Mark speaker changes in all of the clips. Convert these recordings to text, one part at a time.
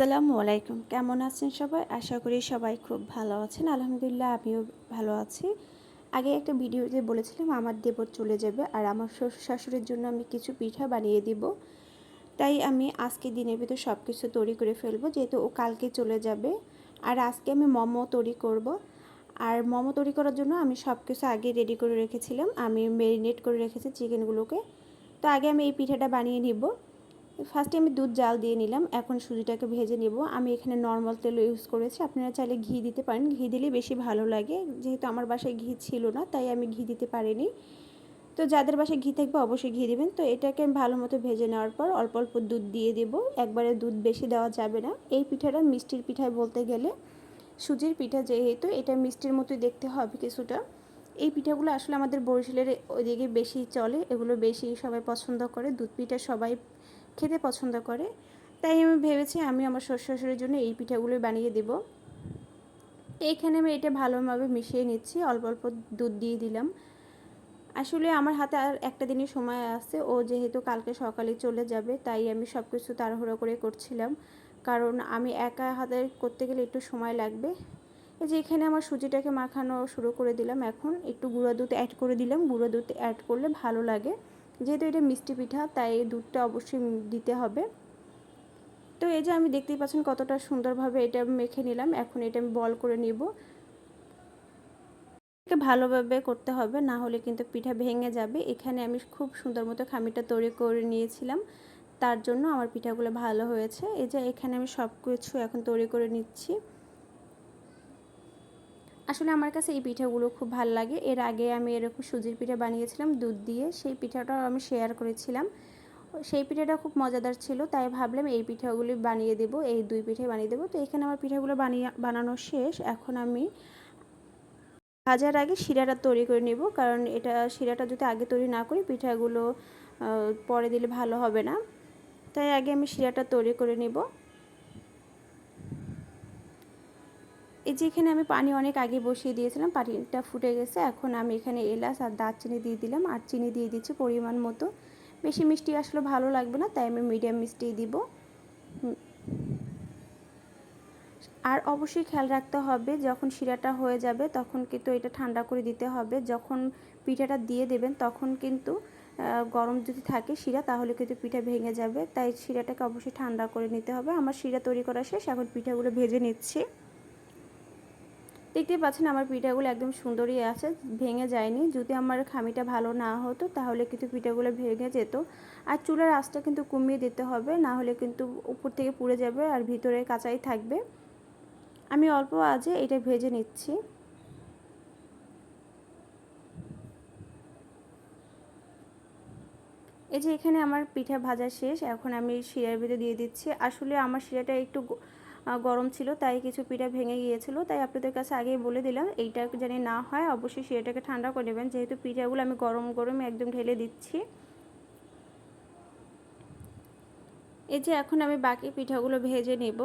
Speaker 1: আসসালামু আলাইকুম। কেমন আছেন সবাই? আশা করি সবাই খুব ভালো আছেন। আলহামদুলিল্লাহ, আমিও ভালো আছি। আগে একটা ভিডিওতে বলেছিলাম, আমার দেবর চলে যাবে আর আমার শ্বশুর শাশুড়ির জন্য আমি কিছু পিঠা বানিয়ে দিব। তাই আমি আজকে দিনের ভিতর সব কিছু তৈরি করে ফেলব, যেহেতু ও কালকে চলে যাবে। আর আজকে আমি মোমো তৈরি করব। আর মোমো তৈরি করার জন্য আমি সব কিছু আগে রেডি করে রেখেছিলাম। আমি ম্যারিনেট করে রেখেছি চিকেনগুলোকে তো আগে আমি এই পিঠাটা বানিয়ে নিব। ফার্স্টে আমি দুধ জাল দিয়ে নিলাম। এখন সুজিটাকে ভেজে নেব। আমি এখানে নর্মাল তেল ইউজ করেছি। আপনারা চাইলে ঘি দিতে পারেন। ঘি দিলে বেশি ভালো লাগে। যেহেতু আমার বাসায় ঘি ছিল না, তাই আমি ঘি দিতে পারিনি। তো যাদের বাসায় ঘি থাকবে অবশ্যই ঘি দিবেন। তো এটাকে আমি ভালো মতো ভেজে নেওয়ার পর অল্প অল্প দুধ দিয়ে দেব। একবারে দুধ বেশি দেওয়া যাবে না। এই পিঠাটা মিষ্টির পিঠায় বলতে গেলে সুজির পিঠা যেহেতু, এটা মিষ্টির মতোই দেখতে হবে কিছুটা। এই পিঠাগুলো আসলে আমাদের বরিশালের ওইদিকে বেশি চলে। এগুলো বেশি সবাই পছন্দ করে। দুধ পিঠা সবাই খেতে পছন্দ করে। তাই আমি ভেবেছি আমি আমার শ্বশুর শাশুড়ির জন্য এই পিঠাগুলো বানিয়ে দেব। এইখানে আমি এটা ভালোভাবে মিশিয়ে নিচ্ছি, অল্প অল্প দুধ দিয়ে দিলাম। আসলে আমার হাতে আর একটা দিনের সময় আছে, ও যেহেতু কালকে সকালে চলে যাবে, তাই আমি সব কিছু তাড়াহুড়ো করে করছিলাম। কারণ আমি একা হাতে করতে গেলে একটু সময় লাগবে। এই যে এখানে আমার সুজিটাকে মাখানো শুরু করে দিলাম। এখন একটু গুঁড়ো দুধ অ্যাড করে দিলাম। গুঁড়ো দুধ অ্যাড করলে ভালো লাগে। যেহেতু এটা মিষ্টি পিঠা, তাই দুধটা অবশ্যই দিতে হবে। তো এই যে আমি দেখতেই পাচ্ছেন কতটা সুন্দরভাবে এটা মেখে নিলাম। এখন এটা আমি বল করে নিব। ভালোভাবে করতে হবে, না হলে কিন্তু পিঠা ভেঙে যাবে। এখানে আমি খুব সুন্দর মতো খামিটা তৈরি করে নিয়েছিলাম। তার জন্য আমার পিঠাগুলো ভালো হয়েছে। এই যে এখানে আমি সব কিছু এখন তৈরি করে নিচ্ছি। আসলে আমার কাছে এই পিঠাগুলো খুব ভালো লাগে। এর আগে আমি এরকম সুজির পিঠা বানিয়েছিলাম, দুধ দিয়ে। সেই পিঠাটাও আমি শেয়ার করেছিলাম। সেই পিঠাটা খুব মজাদার ছিল, তাই ভাবলাম এই পিঠাগুলি বানিয়ে দেব, এই দুই পিঠে বানিয়ে দেবো। তো এখানে আমার পিঠাগুলো বানিয়ে, বানানো শেষ। এখন আমি ভাজার আগে শিরাটা তৈরি করে নেব, কারণ এটা, শিরাটা যদি আগে তৈরি না করি, পিঠাগুলো পরে দিলে ভালো হবে না। তাই আগে আমি শিরাটা তৈরি করে নেব। এই যে এখানে আমি পানি অনেক আগে বসিয়ে দিয়েছিলাম, পানিটা ফুটে গেছে। এখন আমি এখানে এলাচ আর দারচিনি দিয়ে দিলাম। আর চিনি দিয়ে দিচ্ছি পরিমাণ মতো। বেশি মিষ্টি আসলে ভালো লাগবে না, তাই আমি মিডিয়াম মিষ্টি দিব। আর অবশ্যই খেয়াল রাখতে হবে, যখন শিরাটা হয়ে যাবে তখন কিন্তু এটা ঠান্ডা করে দিতে হবে। যখন পিঠাটা দিয়ে দেবেন তখন কিন্তু গরম যদি থাকে শিরা তাহলে কিন্তু পিঠা ভেঙে যাবে। তাই শিরাটাকে অবশ্যই ঠান্ডা করে নিতে হবে। আমার শিরা তৈরি করা শেষ, এখন পিঠাগুলো ভেজে নিচ্ছি। দেখতে পাচ্ছেন আমার পিঠাগুলো একদম সুন্দরই আছে, ভেঙে যায়নি। যদি আমার খামিটা ভালো না হতো, তাহলে কিন্তু পিঠাগুলো ভেঙে যেত। আর চুলার আঁচটা কিন্তু কমিয়ে দিতে হবে, না হলে কিন্তু উপর থেকে পুড়ে যাবে আর ভিতরে কাঁচাই থাকবে। আমি অল্প আজে এটা ভেজে নিচ্ছি। এই যে এখানে আমার পিঠা ভাজা শেষ, এখন আমি শিরার ভিতরে দিয়ে দিচ্ছি। আসলে আমার শিরাটা একটু গরম ছিল, তাই কিছু পিঠা ভেঙে গিয়েছিল। তাই আপনাদের কাছে আগেই বলে দিলাম, এইটা যেন না হয়, অবশ্যই সেটাকে ঠান্ডা করে নেবেন। যেহেতু পিঠাগুলো আমি গরম গরমে একদম ঢেলে দিচ্ছি। এই যে এখন আমি বাকি পিঠাগুলো ভেজে নেব।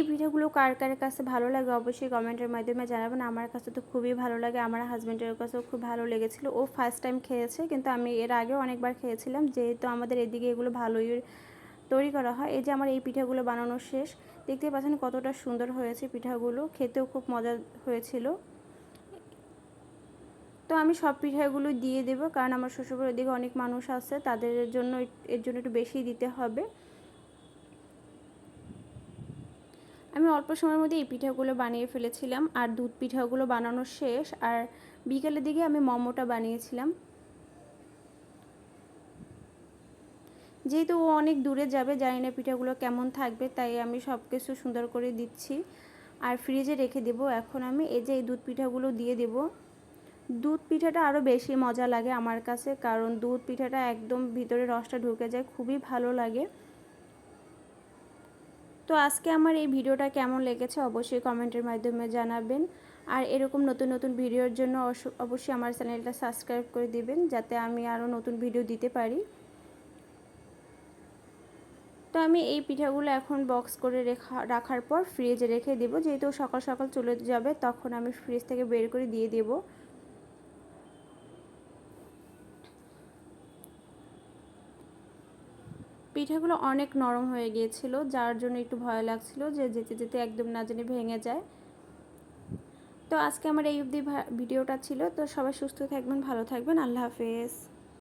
Speaker 1: এই পিঠাগুলো কার কার কাছে ভালো লাগে অবশ্যই কমেন্টের মাধ্যমে জানাবেন। আমার কাছে তো খুবই ভালো লাগে। আমার হাজব্যান্ডের কাছেও খুব ভালো লেগেছিল। ও ফার্স্ট টাইম খেয়েছে, কিন্তু আমি এর আগেও অনেকবার খেয়েছিলাম। যেহেতু আমাদের এদিকে এগুলো ভালোই তৈরি করা হয়। এই যে আমার এই পিঠাগুলো বানানো শেষ দেখতে পাচ্ছেন কতটা সুন্দর হয়েছে পিঠাগুলো। খেতেও খুব মজা হয়েছিল। তো আমি সব পিঠাগুলো দিয়ে দেবো, কারণ আমার শ্বশুরবাড়ির দিকে অনেক মানুষ আছে। তাদের জন্য এর জন্য একটু বেশি দিতে হবে। আমি অল্প সময়ের মধ্যে এই পিঠাগুলো বানিয়ে ফেলেছিলাম আর দুধ পিঠাগুলো বানানো শেষ আর বিকেলের দিকে আমি মোমোটা বানিয়েছিলাম। যেহেতু ও অনেক দূরে যাবে, জানি না পিঠাগুলো কেমন থাকবে, তাই আমি সব কিছু সুন্দর করে দিচ্ছি আর ফ্রিজে রেখে দেব। এখন আমি এই যে এই দুধ পিঠাগুলো দিয়ে দেব। দুধ পিঠাটা আরও বেশি মজা লাগে আমার কাছে, কারণ দুধ পিঠাটা একদম ভিতরে রসটা ঢুকে যায়, খুবই ভালো লাগে। তো আজকে আমার এই ভিডিওটা কেমন লেগেছে অবশ্যই কমেন্টের মাধ্যমে জানাবেন। আর এরকম নতুন নতুন ভিডিওর জন্য অবশ্যই আমার চ্যানেলটা সাবস্ক্রাইব করে দিবেন, যাতে আমি আরও নতুন ভিডিও দিতে পারি। তো আমি এই পিঠাগুলো এখন বক্স করে রেখা, রাখার পর ফ্রিজে রেখে দেবো। যেহেতু সকাল সকাল চলে যাবে, তখন আমি ফ্রিজ থেকে বের করে দিয়ে দেবো। পিঠাগুলো অনেক নরম হয়ে গিয়েছিল, যার জন্য একটু ভয় লাগছিল যে যেতে যেতে একদম না জানি ভেঙে যায়। তো আজকে আমার এই অবধি ভিডিওটা ছিল। তো সবাই সুস্থ থাকবেন, ভালো থাকবেন। আল্লাহ হাফেজ।